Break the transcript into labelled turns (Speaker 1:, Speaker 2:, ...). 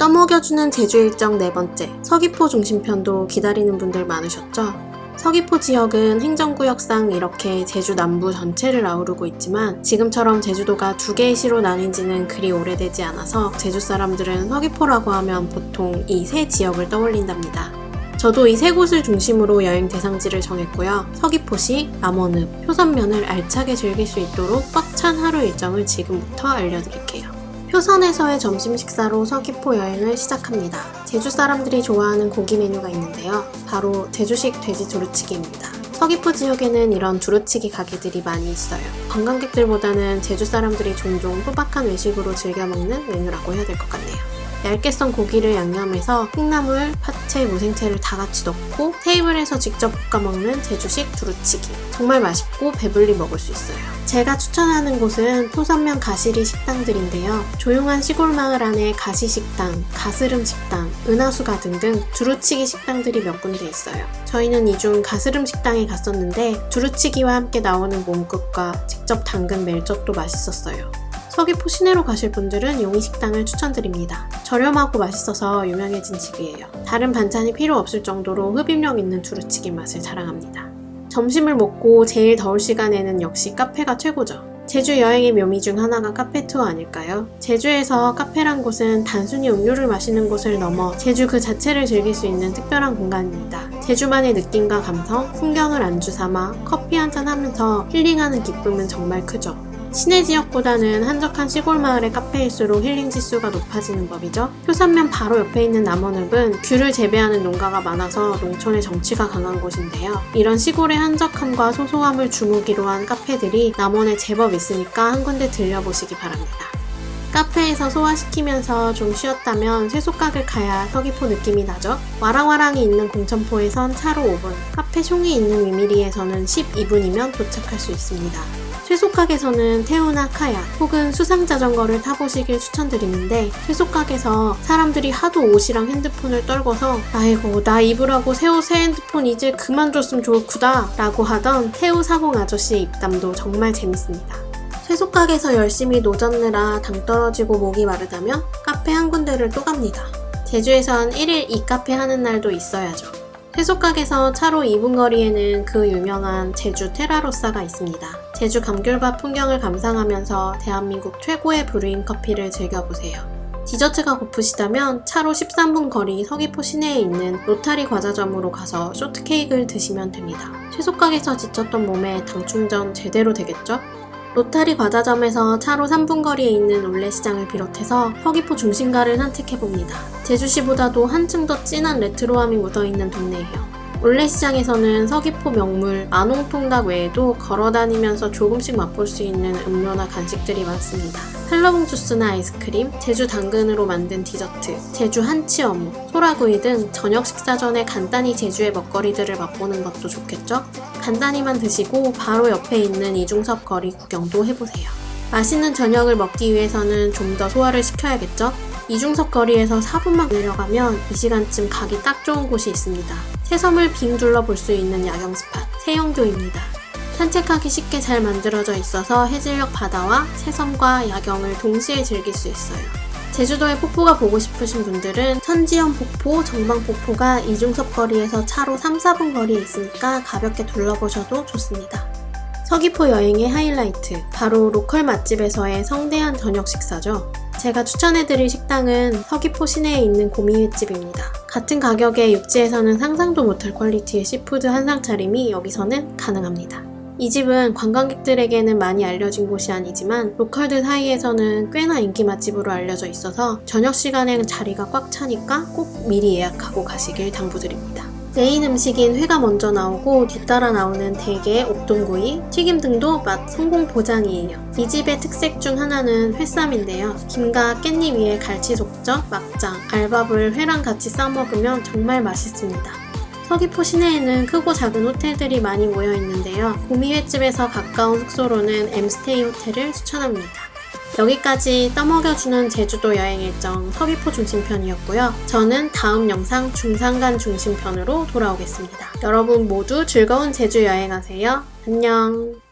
Speaker 1: 떠먹여주는 제주 일정 네 번째, 서귀포 중심편도 기다리는 분들 많으셨죠? 서귀포 지역은 행정구역상 이렇게 제주 남부 전체를 아우르고 있지만 지금처럼 제주도가 두 개의 시로 나뉜 지는 그리 오래되지 않아서 제주 사람들은 서귀포라고 하면 보통 이 세 지역을 떠올린답니다. 저도 이 세 곳을 중심으로 여행 대상지를 정했고요. 서귀포시, 남원읍, 표선면을 알차게 즐길 수 있도록 꽉찬 하루 일정을 지금부터 알려드릴게요. 표선에서의 점심 식사로 서귀포 여행을 시작합니다. 제주 사람들이 좋아하는 고기 메뉴가 있는데요. 바로 제주식 돼지 두루치기입니다. 서귀포 지역에는 이런 두루치기 가게들이 많이 있어요. 관광객들보다는 제주 사람들이 종종 소박한 외식으로 즐겨 먹는 메뉴라고 해야 될 것 같네요. 얇게 썬 고기를 양념해서 콩나물, 파채, 무생채를 다 같이 넣고 테이블에서 직접 볶아 먹는 제주식 두루치기. 정말 맛있고 배불리 먹을 수 있어요. 제가 추천하는 곳은 토선면 가시리 식당들인데요. 조용한 시골 마을 안에 가시식당, 가스름 식당, 은하수가 등등 두루치기 식당들이 몇 군데 있어요. 저희는 이 중 가스름 식당에 갔었는데 두루치기와 함께 나오는 몸국과 직접 담근 멜젓도 맛있었어요. 서귀포 시내로 가실 분들은 용희식당을 추천드립니다. 저렴하고 맛있어서 유명해진 집이에요. 다른 반찬이 필요 없을 정도로 흡입력 있는 두루치기 맛을 자랑합니다. 점심을 먹고 제일 더울 시간에는 역시 카페가 최고죠. 제주 여행의 묘미 중 하나가 카페 투어 아닐까요? 제주에서 카페란 곳은 단순히 음료를 마시는 곳을 넘어 제주 그 자체를 즐길 수 있는 특별한 공간입니다. 제주만의 느낌과 감성, 풍경을 안주 삼아 커피 한 잔 하면서 힐링하는 기쁨은 정말 크죠. 시내 지역보다는 한적한 시골 마을의 카페일수록 힐링 지수가 높아지는 법이죠. 효산면 바로 옆에 있는 남원읍은 귤을 재배하는 농가가 많아서 농촌의 정치가 강한 곳인데요. 이런 시골의 한적함과 소소함을 주무기로 한 카페들이 남원에 제법 있으니까 한 군데 들려보시기 바랍니다. 카페에서 소화시키면서 좀 쉬었다면 쇠속각을 가야 서귀포 느낌이 나죠. 와랑와랑이 있는 공천포에선 차로 5분, 카페 숑이 있는 위미리에서는 12분이면 도착할 수 있습니다. 쇠속각에서는 태우나 카약 혹은 수상 자전거를 타보시길 추천드리는데 쇠속각에서 사람들이 하도 옷이랑 핸드폰을 떨궈서 아이고 나 입으라고 새옷새 핸드폰 이제 그만 줬으면 좋구다 라고 하던 태우 사공 아저씨의 입담도 정말 재밌습니다. 쇠속각에서 열심히 노젓느라 당 떨어지고 목이 마르다면 카페 한 군데를 또 갑니다. 제주에선 1일 2카페 하는 날도 있어야죠. 쇠속각에서 차로 2분 거리에는 그 유명한 제주 테라로사가 있습니다. 제주 감귤밭 풍경을 감상하면서 대한민국 최고의 브루잉 커피를 즐겨보세요. 디저트가 고프시다면 차로 13분 거리 서귀포 시내에 있는 로타리 과자점으로 가서 쇼트케이크를 드시면 됩니다. 쇠속각에서 지쳤던 몸에 당 충전 제대로 되겠죠? 로타리 과자점에서 차로 3분 거리에 있는 올레시장을 비롯해서 서귀포 중심가를 산책해봅니다. 제주시보다도 한층 더 진한 레트로함이 묻어있는 동네예요. 올레시장에서는 서귀포 명물 아농통닭 외에도 걸어다니면서 조금씩 맛볼 수 있는 음료나 간식들이 많습니다. 헬러봉 주스나 아이스크림, 제주 당근으로 만든 디저트, 제주 한치 어묵, 소라구이 등 저녁 식사 전에 간단히 제주의 먹거리들을 맛보는 것도 좋겠죠? 간단히만 드시고 바로 옆에 있는 이중섭 거리 구경도 해보세요. 맛있는 저녁을 먹기 위해서는 좀 더 소화를 시켜야겠죠? 이중섭 거리에서 4분만 내려가면 이 시간쯤 가기 딱 좋은 곳이 있습니다. 새섬을 빙 둘러볼 수 있는 야경 스팟, 세영교입니다. 산책하기 쉽게 잘 만들어져 있어서 해질녘 바다와 새섬과 야경을 동시에 즐길 수 있어요. 제주도의 폭포가 보고 싶으신 분들은 천지연 폭포, 정방 폭포가 이중섭 거리에서 차로 3, 4분 거리에 있으니까 가볍게 둘러보셔도 좋습니다. 서귀포 여행의 하이라이트, 바로 로컬 맛집에서의 성대한 저녁 식사죠. 제가 추천해드릴 식당은 서귀포 시내에 있는 고미횟집입니다. 같은 가격에 육지에서는 상상도 못할 퀄리티의 시푸드 한상 차림이 여기서는 가능합니다. 이 집은 관광객들에게는 많이 알려진 곳이 아니지만 로컬들 사이에서는 꽤나 인기 맛집으로 알려져 있어서 저녁 시간에는 자리가 꽉 차니까 꼭 미리 예약하고 가시길 당부드립니다. 메인 음식인 회가 먼저 나오고 뒤따라 나오는 대게, 옥동구이, 튀김 등도 맛 성공 보장이에요. 이 집의 특색 중 하나는 회쌈인데요. 김과 깻잎 위에 갈치 속젓, 막장, 알밥을 회랑 같이 싸 먹으면 정말 맛있습니다. 서귀포 시내에는 크고 작은 호텔들이 많이 모여 있는데요. 고미횟집에서 가까운 숙소로는 엠스테이 호텔을 추천합니다. 여기까지 떠먹여주는 제주도 여행 일정 서귀포 중심편이었고요. 저는 다음 영상 중산간 중심편으로 돌아오겠습니다. 여러분 모두 즐거운 제주 여행하세요. 안녕.